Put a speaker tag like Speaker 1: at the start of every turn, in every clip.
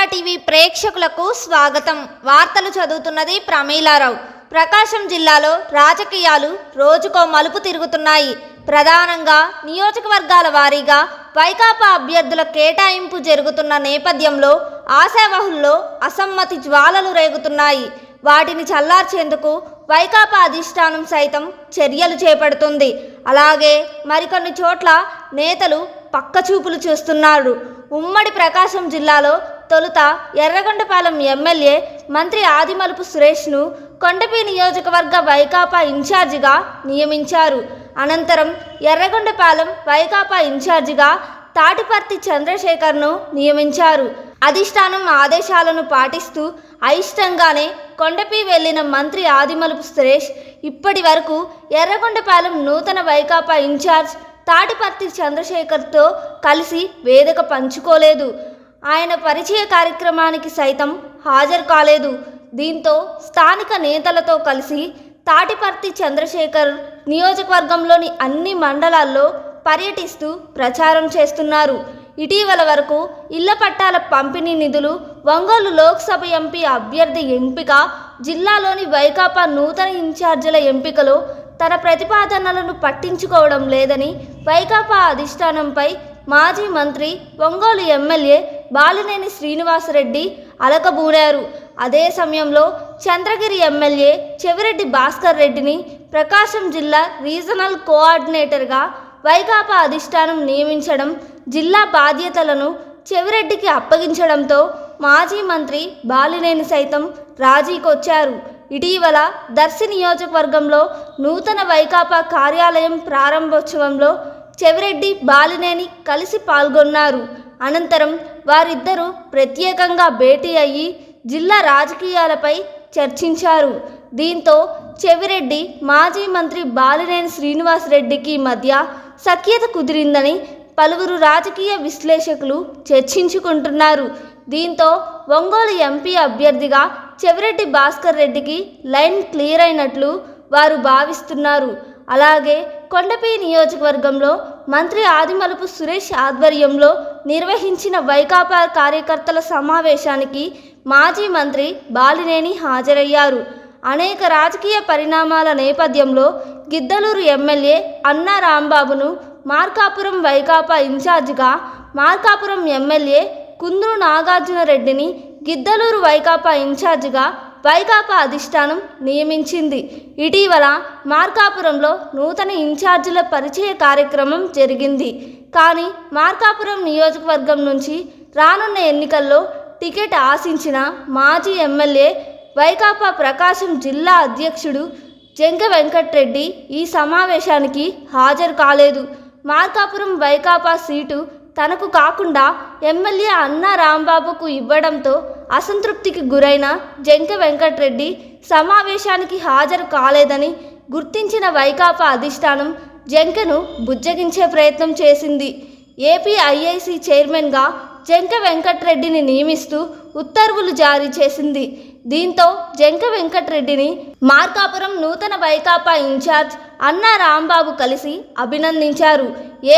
Speaker 1: India TV ప్రేక్షకులకు స్వాగతం. వార్తలు చదువుతున్నది ప్రమీలారావు. ప్రకాశం జిల్లాలో రాజకీయాలు రోజుకో మలుపు తిరుగుతున్నాయి. ప్రధానంగా నియోజకవర్గాల వారీగా వైకాపా అభ్యర్థుల కేటాయింపు జరుగుతున్న నేపథ్యంలో ఆశావహుల్లో అసమ్మతి జ్వాలలు రేగుతున్నాయి. వాటిని చల్లార్చేందుకు వైకాపా అధిష్టానం సైతం చర్యలు చేపడుతుంది. అలాగే మరికొన్ని చోట్ల నేతలు పక్కచూపులు చూస్తున్నారు. ఉమ్మడి ప్రకాశం జిల్లాలో తొలుత ఎర్రగొండపాలెం ఎమ్మెల్యే మంత్రి ఆదిమలుపు సురేష్ను కొండపి నియోజకవర్గ వైకాపా ఇన్ఛార్జిగా నియమించారు. అనంతరం ఎర్రగొండపాలెం వైకాపా ఇన్ఛార్జిగా తాటిపర్తి చంద్రశేఖర్ను నియమించారు. అధిష్టానం ఆదేశాలను పాటిస్తూ అయిష్టంగానే కొండపి వెళ్ళిన మంత్రి ఆదిమలుపు సురేష్ ఇప్పటి వరకు ఎర్రగొండపాలెం నూతన వైకాపా ఇన్ఛార్జ్ తాటిపర్తి చంద్రశేఖర్తో కలిసి వేదిక పంచుకోలేదు. ఆయన పరిచయ కార్యక్రమానికి సైతం హాజరు కాలేదు. దీంతో స్థానిక నేతలతో కలిసి తాటిపర్తి చంద్రశేఖర్ నియోజకవర్గంలోని అన్ని మండలాల్లో పర్యటిస్తూ ప్రచారం చేస్తున్నారు. ఇటీవల వరకు ఇళ్ళ పట్టాల పంపిణీ నిధులు ఒంగోలు లోక్సభ ఎంపీ అభ్యర్థి ఎంపిక జిల్లాలోని వైకాపా నూతన ఇన్ఛార్జీల ఎంపికలో తన ప్రతిపాదనలను పట్టించుకోవడం లేదని వైకాపా అధిష్టానంపై మాజీ మంత్రి ఒంగోలు ఎమ్మెల్యే బాలినేని శ్రీనివాసరెడ్డి అలకబూడారు అదే సమయంలో చంద్రగిరి ఎమ్మెల్యే చెవిరెడ్డి భాస్కర్ రెడ్డిని ప్రకాశం జిల్లా రీజనల్ కోఆర్డినేటర్గా వైకాపా అధిష్టానం నియమించడం జిల్లా బాధ్యతలను చెవిరెడ్డికి అప్పగించడంతో మాజీ మంత్రి బాలినేని సైతం రాజీకొచ్చారు. ఇటీవల దర్శి నియోజకవర్గంలో నూతన వైకాపా కార్యాలయం ప్రారంభోత్సవంలో చెవిరెడ్డి బాలినేని కలిసి పాల్గొన్నారు. అనంతరం వారిద్దరూ ప్రత్యేకంగా భేటీ అయ్యి జిల్లా రాజకీయాలపై చర్చించారు. దీంతో చెవిరెడ్డి మాజీ మంత్రి బాలినేని శ్రీనివాసరెడ్డికి మధ్య సఖ్యత కుదిరిందని పలువురు రాజకీయ విశ్లేషకులు చర్చించుకుంటున్నారు. దీంతో ఒంగోలు ఎంపీ అభ్యర్థిగా చెవిరెడ్డి భాస్కర్ రెడ్డికి లైన్ క్లియర్ అయినట్లు వారు భావిస్తున్నారు. అలాగే కొండపి నియోజకవర్గంలో మంత్రి ఆదిమలుపు సురేష్ ఆధ్వర్యంలో నిర్వహించిన వైకాపా కార్యకర్తల సమావేశానికి మాజీ మంత్రి బాలినేని హాజరయ్యారు. అనేక రాజకీయ పరిణామాల నేపథ్యంలో గిద్దలూరు ఎమ్మెల్యే అన్నా రాంబాబును మార్కాపురం వైకాపా ఇన్ఛార్జిగా మార్కాపురం ఎమ్మెల్యే కుందూరు నాగార్జునరెడ్డిని గిద్దలూరు వైకాపా ఇన్ఛార్జిగా వైకాపా అధిష్టానం నియమించింది. ఇటీవల మార్కాపురంలో నూతన ఇన్ఛార్జీల పరిచయ కార్యక్రమం జరిగింది. కానీ మార్కాపురం నియోజకవర్గం నుంచి రానున్న ఎన్నికల్లో టికెట్ ఆశించిన మాజీ ఎమ్మెల్యే వైకాపా ప్రకాశం జిల్లా అధ్యక్షుడు జంక వెంకట్రెడ్డి ఈ సమావేశానికి హాజరు కాలేదు. మార్కాపురం వైకాపా సీటు తనకు కాకుండా ఎమ్మెల్యే అన్నా రాంబాబుకు ఇవ్వడంతో అసంతృప్తికి గురైన జంక వెంకట్రెడ్డి సమావేశానికి హాజరు కాలేదని గుర్తించిన వైకాపా అధిష్టానం జంకను బుజ్జగించే ప్రయత్నం చేసింది. ఏపీ ఐఐసి చైర్మన్గా జంక వెంకట్రెడ్డిని నియమిస్తూ ఉత్తర్వులు జారీ చేసింది. దీంతో జంక వెంకట్రెడ్డిని మార్కాపురం నూతన వైకాపా ఇన్ఛార్జ్ అన్నా రాంబాబు కలిసి అభినందించారు.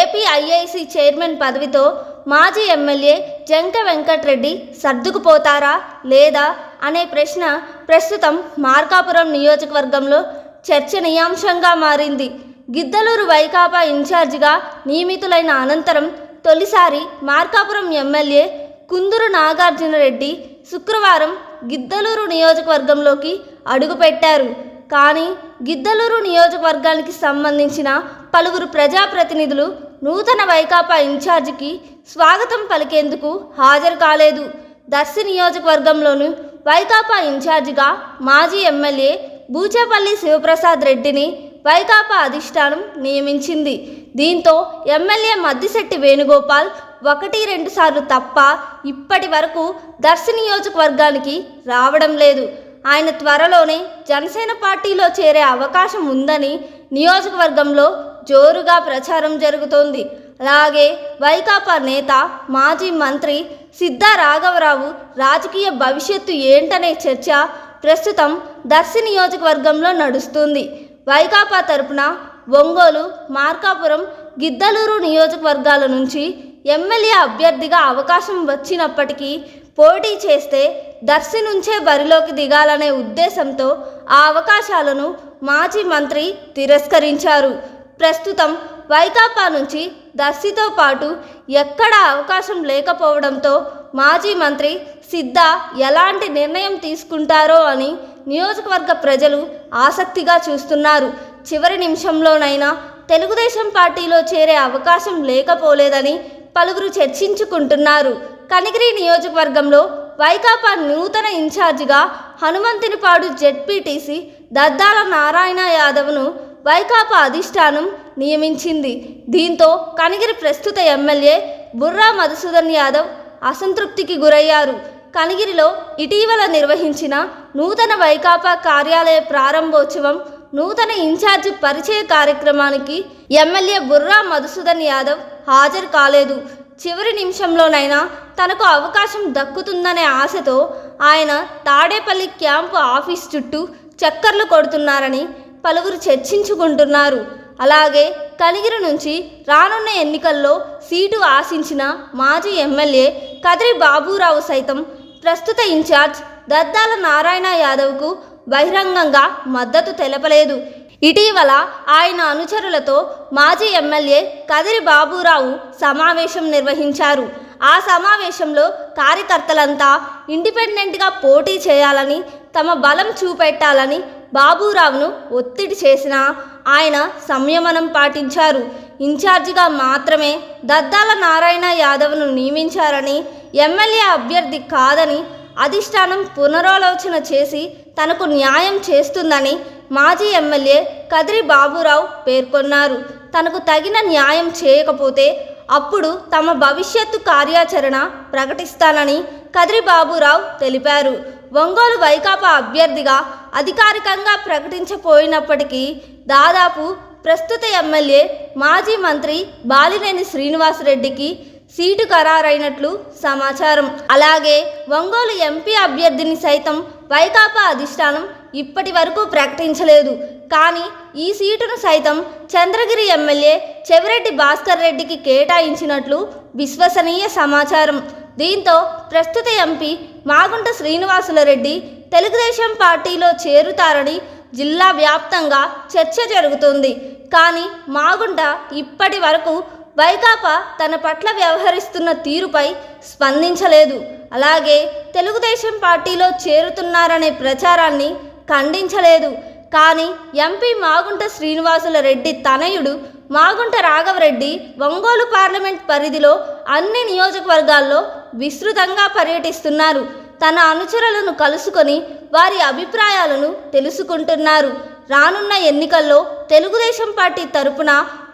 Speaker 1: ఏపీ ఐఐసి చైర్మన్ పదవితో మాజీ ఎమ్మెల్యే జంక వెంకట్రెడ్డి సర్దుకుపోతారా లేదా అనే ప్రశ్న ప్రస్తుతం మార్కాపురం నియోజకవర్గంలో చర్చనీయాంశంగా మారింది. గిద్దలూరు వైకాపా ఇన్ఛార్జిగా నియమితులైన అనంతరం తొలిసారి మార్కాపురం ఎమ్మెల్యే కుందూరు నాగార్జునరెడ్డి శుక్రవారం గిద్దలూరు నియోజకవర్గంలోకి అడుగుపెట్టారు. కానీ గిద్దలూరు నియోజకవర్గానికి సంబంధించిన పలువురు ప్రజాప్రతినిధులు నూతన వైకాపా ఇన్ఛార్జికి స్వాగతం పలికేందుకు హాజరు కాలేదు. దర్శి నియోజకవర్గంలోని వైకాపా ఇన్ఛార్జిగా మాజీ ఎమ్మెల్యే బూచేపల్లి శివప్రసాద్ రెడ్డిని వైకాపా అధిష్టానం నియమించింది. దీంతో ఎమ్మెల్యే మద్దిశెట్టి వేణుగోపాల్ ఒకటి రెండు సార్లు తప్ప ఇప్పటి వరకు దర్శి నియోజకవర్గానికి రావడం లేదు. ఆయన త్వరలోనే జనసేన పార్టీలో చేరే అవకాశం ఉందని నియోజకవర్గంలో జోరుగా ప్రచారం జరుగుతోంది. అలాగే వైకాపా నేత మాజీ మంత్రి సిద్ధా రాఘవరావు రాజకీయ భవిష్యత్తు ఏంటనే చర్చ ప్రస్తుతం దర్శి నియోజకవర్గంలో నడుస్తుంది. వైకాపా తరపున ఒంగోలు మార్కాపురం గిద్దలూరు నియోజకవర్గాల నుంచి ఎమ్మెల్యే అభ్యర్థిగా అవకాశం వచ్చినప్పటికీ పోటీ చేస్తే దర్శి నుంచే బరిలోకి దిగాలనే ఉద్దేశంతో ఆ అవకాశాలను మాజీ మంత్రి తిరస్కరించారు. ప్రస్తుతం వైకాపా నుంచి దర్శితో పాటు ఎక్కడ అవకాశం లేకపోవడంతో మాజీ మంత్రి సిద్ధ ఎలాంటి నిర్ణయం తీసుకుంటారో అని నియోజకవర్గ ప్రజలు ఆసక్తిగా చూస్తున్నారు. చివరి నిమిషంలోనైనా తెలుగుదేశం పార్టీలో చేరే అవకాశం లేకపోలేదని పలువురు చర్చించుకుంటున్నారు. కనిగిరి నియోజకవర్గంలో వైకాపా నూతన ఇన్ఛార్జిగా హనుమంతునిపాడు జెడ్పీటీసీ దద్దాల నారాయణ యాదవ్ను వైకాపా అధిష్టానం నియమించింది. దీంతో కనిగిరి ప్రస్తుత ఎమ్మెల్యే బుర్రా మధుసూదన్ యాదవ్ అసంతృప్తికి గురయ్యారు. కనిగిరిలో ఇటీవల నిర్వహించిన నూతన వైకాపా కార్యాలయ ప్రారంభోత్సవం నూతన ఇన్ఛార్జి పరిచయ కార్యక్రమానికి ఎమ్మెల్యే బుర్రా మధుసూదన్ యాదవ్ హాజరు కాలేదు. చివరి నిమిషంలోనైనా తనకు అవకాశం దక్కుతుందనే ఆశతో ఆయన తాడేపల్లి క్యాంపు ఆఫీస్ చుట్టూ చక్కర్లు కొడుతున్నారని పలువురు చర్చించుకుంటున్నారు. అలాగే కలిగిరి నుంచి రానున్న ఎన్నికల్లో సీటు ఆశించిన మాజీ ఎమ్మెల్యే కదిరి బాబురావు సైతం ప్రస్తుత ఇన్ఛార్జ్ దద్దాల నారాయణ యాదవ్కు బహిరంగంగా మద్దతు తెలపలేదు. ఇటీవల ఆయన అనుచరులతో మాజీ ఎమ్మెల్యే కదిరి బాబురావు సమావేశం నిర్వహించారు. ఆ సమావేశంలో కార్యకర్తలంతా ఇండిపెండెంట్గా పోటీ చేయాలని తమ బలం చూపెట్టాలని బాబురావును ఒత్తిడి చేసిన ఆయన సంయమనం పాటించారు. ఇన్ఛార్జిగా మాత్రమే దద్దాల నారాయణ యాదవ్ను నియమించారని ఎమ్మెల్యే అభ్యర్థి కాదని అధిష్టానం పునరాలోచన చేసి తనకు న్యాయం చేస్తుందని మాజీ ఎమ్మెల్యే కదిరి బాబురావు పేర్కొన్నారు. తనకు తగిన న్యాయం చేయకపోతే అప్పుడు తమ భవిష్యత్తు కార్యాచరణ ప్రకటిస్తానని కదిరి బాబురావు తెలిపారు. ఒంగోలు వైకాపా అభ్యర్థిగా అధికారికంగా ప్రకటించపోయినప్పటికీ దాదాపు ప్రస్తుత ఎమ్మెల్యే మాజీ మంత్రి బాలినేని శ్రీనివాసరెడ్డికి సీటు ఖరారైనట్లు సమాచారం. అలాగే ఒంగోలు ఎంపీ అభ్యర్థిని సైతం వైకాపా అధిష్టానం ఇప్పటి వరకు ప్రకటించలేదు. కానీ ఈ సీటును సైతం చంద్రగిరి ఎమ్మెల్యే చెవిరెడ్డి భాస్కర్ రెడ్డికి కేటాయించినట్లు విశ్వసనీయ సమాచారం. దీంతో ప్రస్తుత ఎంపీ మాగుంట శ్రీనివాసులరెడ్డి తెలుగుదేశం పార్టీలో చేరుతారని జిల్లా వ్యాప్తంగా చర్చ జరుగుతుంది. కానీ మాగుంట ఇప్పటి వరకు వైకాపా తన పట్ల వ్యవహరిస్తున్న తీరుపై స్పందించలేదు. అలాగే తెలుగుదేశం పార్టీలో చేరుతున్నారనే ప్రచారాన్ని ఖండించలేదు. కానీ ఎంపీ మాగుంట శ్రీనివాసుల రెడ్డి తనయుడు మాగుంట రాఘవరెడ్డి ఒంగోలు పార్లమెంట్ పరిధిలో అన్ని నియోజకవర్గాల్లో విస్తృతంగా పర్యటిస్తున్నారు. తన అనుచరులను కలుసుకొని వారి అభిప్రాయాలను తెలుసుకుంటున్నారు. రానున్న ఎన్నికల్లో తెలుగుదేశం పార్టీ తరపున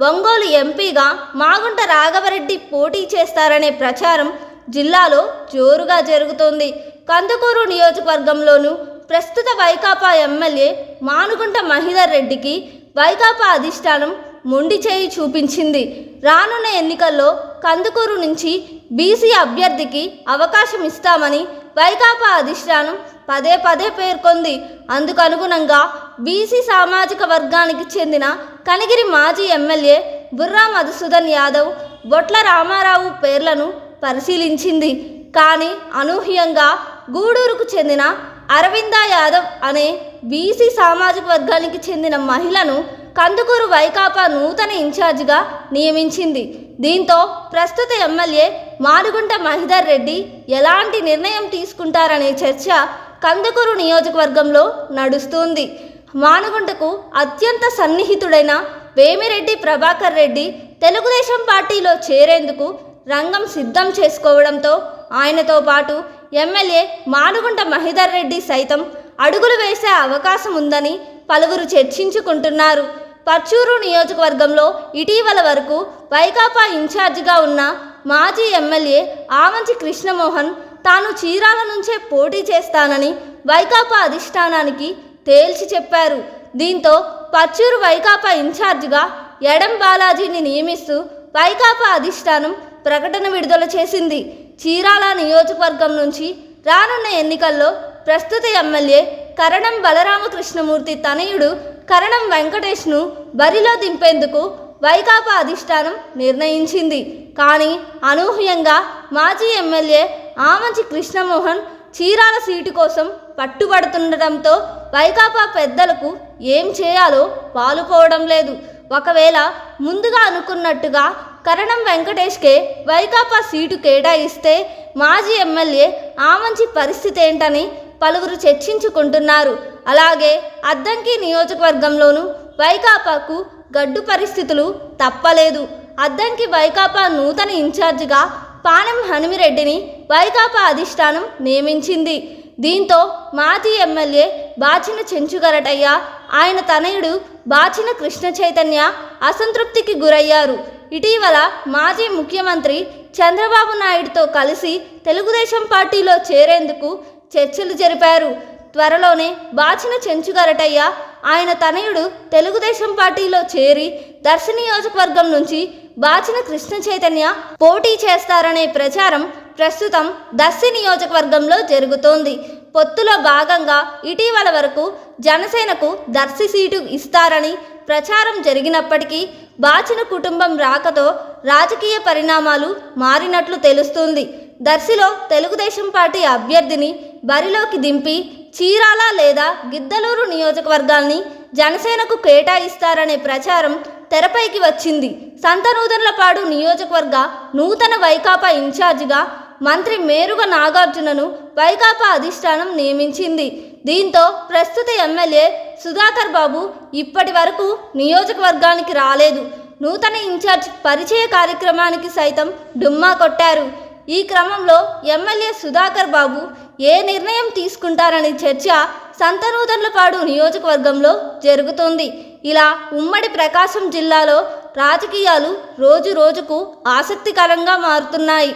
Speaker 1: ఒంగోలు ఎంపీగా మాగుంట రాఘవరెడ్డి పోటీ చేస్తారనే ప్రచారం జిల్లాలో జోరుగా జరుగుతోంది. కందుకూరు నియోజకవర్గంలోనూ ప్రస్తుత వైకాపా ఎమ్మెల్యే మానుగుంట మహిధర్ రెడ్డికి వైకాపా అధిష్టానం మొండి చేయి చూపించింది. రానున్న ఎన్నికల్లో కందుకూరు నుంచి బీసీ అభ్యర్థికి అవకాశం ఇస్తామని వైకాపా అధిష్టానం పదే పదే పేర్కొంది. అందుకు అనుగుణంగా బీసీ సామాజిక వర్గానికి చెందిన కనిగిరి మాజీ ఎమ్మెల్యే బుర్రా మధుసూదన్ యాదవ్ బొట్ల రామారావు పేర్లను పరిశీలించింది. కానీ అనూహ్యంగా గూడూరుకు చెందిన అరవింద యాదవ్ అనే బీసీ సామాజిక వర్గానికి చెందిన మహిళను కందుకూరు వైకాపా నూతన ఇన్ఛార్జిగా నియమించింది. దీంతో ప్రస్తుత ఎమ్మెల్యే మానుగుంట మహిదర్ రెడ్డి ఎలాంటి నిర్ణయం తీసుకుంటారనే చర్చ కందుకూరు నియోజకవర్గంలో నడుస్తుంది. మానుగుంటకు అత్యంత సన్నిహితుడైన వేమిరెడ్డి ప్రభాకర్ రెడ్డి తెలుగుదేశం పార్టీలో చేరేందుకు రంగం సిద్ధం చేసుకోవడంతో ఆయనతో పాటు ఎమ్మెల్యే మానుగుంట మహిధర్ రెడ్డి సైతం అడుగులు వేసే అవకాశం ఉందని పలువురు చర్చించుకుంటున్నారు. పర్చూరు నియోజకవర్గంలో ఇటీవల వరకు వైకాపా ఇన్ఛార్జిగా ఉన్న మాజీ ఎమ్మెల్యే ఆమంచి కృష్ణమోహన్ తాను చీరాల నుంచే పోటీ చేస్తానని వైకాపా అధిష్టానానికి తేల్చి చెప్పారు. దీంతో పర్చూరు వైకాపా ఇన్ఛార్జిగా ఎడం బాలాజీని నియమిస్తూ వైకాపా అధిష్టానం ప్రకటన విడుదల చేసింది. చీరాల నియోజకవర్గం నుంచి రానున్న ఎన్నికల్లో ప్రస్తుత ఎమ్మెల్యే కరణం బలరామకృష్ణమూర్తి తనయుడు కరణం వెంకటేష్ను బరిలో దింపేందుకు వైకాపా అధిష్టానం నిర్ణయించింది. కానీ అనూహ్యంగా మాజీ ఎమ్మెల్యే ఆమంచి కృష్ణమోహన్ చీరాల సీటు కోసం పట్టుబడుతుండటంతో వైకాపా పెద్దలకు ఏం చేయాలో పాలుపోవడం లేదు. ఒకవేళ ముందుగా అనుకున్నట్టుగా కరణం వెంకటేష్కే వైకాపా సీటు కేటాయిస్తే మాజీ ఎమ్మెల్యే ఆమంచి పరిస్థితి ఏంటని పలువురు చర్చించుకుంటున్నారు. అలాగే అద్దంకి నియోజకవర్గంలోనూ వైకాపాకు గడ్డు పరిస్థితులు తప్పలేదు. అద్దంకి వైకాపా నూతన ఇన్ఛార్జిగా పానం హనుమిరెడ్డిని వైకాపా అధిష్టానం నియమించింది. దీంతో మాజీ ఎమ్మెల్యే బాచిన చెంచుగరటయ్య ఆయన తనయుడు బాచిన కృష్ణ చైతన్య అసంతృప్తికి గురయ్యారు. ఇటీవల మాజీ ముఖ్యమంత్రి చంద్రబాబు నాయుడుతో కలిసి తెలుగుదేశం పార్టీలో చేరేందుకు చర్చలు జరిపారు. త్వరలోనే బాచిన చెంచుగరటయ్య ఆయన తనయుడు తెలుగుదేశం పార్టీలో చేరి దర్శి నియోజకవర్గం నుంచి బాచిన కృష్ణ చైతన్య పోటీ చేస్తారనే ప్రచారం ప్రస్తుతం దర్శి నియోజకవర్గంలో జరుగుతోంది. పొత్తులో భాగంగా ఇటీవల వరకు జనసేనకు దర్శి సీటు ఇస్తారని ప్రచారం జరిగినప్పటికీ బాచిన కుటుంబం రాకతో రాజకీయ పరిణామాలు మారినట్లు తెలుస్తుంది. దర్శిలో తెలుగుదేశం పార్టీ అభ్యర్థిని బరిలోకి దింపి చీరాల లేదా గిద్దలూరు నియోజకవర్గాల్ని జనసేనకు కేటాయిస్తారనే ప్రచారం తెరపైకి వచ్చింది. సంతనూతనలపాడు నియోజకవర్గ నూతన వైకాపా ఇన్ఛార్జిగా మంత్రి మేరుగ నాగార్జునను వైకాపా అధిష్టానం నియమించింది. దీంతో ప్రస్తుత ఎమ్మెల్యే సుధాకర్ బాబు ఇప్పటి వరకు నియోజకవర్గానికి రాలేదు. నూతన ఇన్ఛార్జ్ పరిచయ కార్యక్రమానికి సైతం డుమ్మా కొట్టారు. ఈ క్రమంలో ఎమ్మెల్యే సుధాకర్ బాబు ఏ నిర్ణయం తీసుకుంటారనే చర్చ సంతనూదన్లపాడు నియోజకవర్గంలో జరుగుతోంది. ఇలా ఉమ్మడి ప్రకాశం జిల్లాలో రాజకీయాలు రోజు రోజుకు ఆసక్తికరంగా మారుతున్నాయి.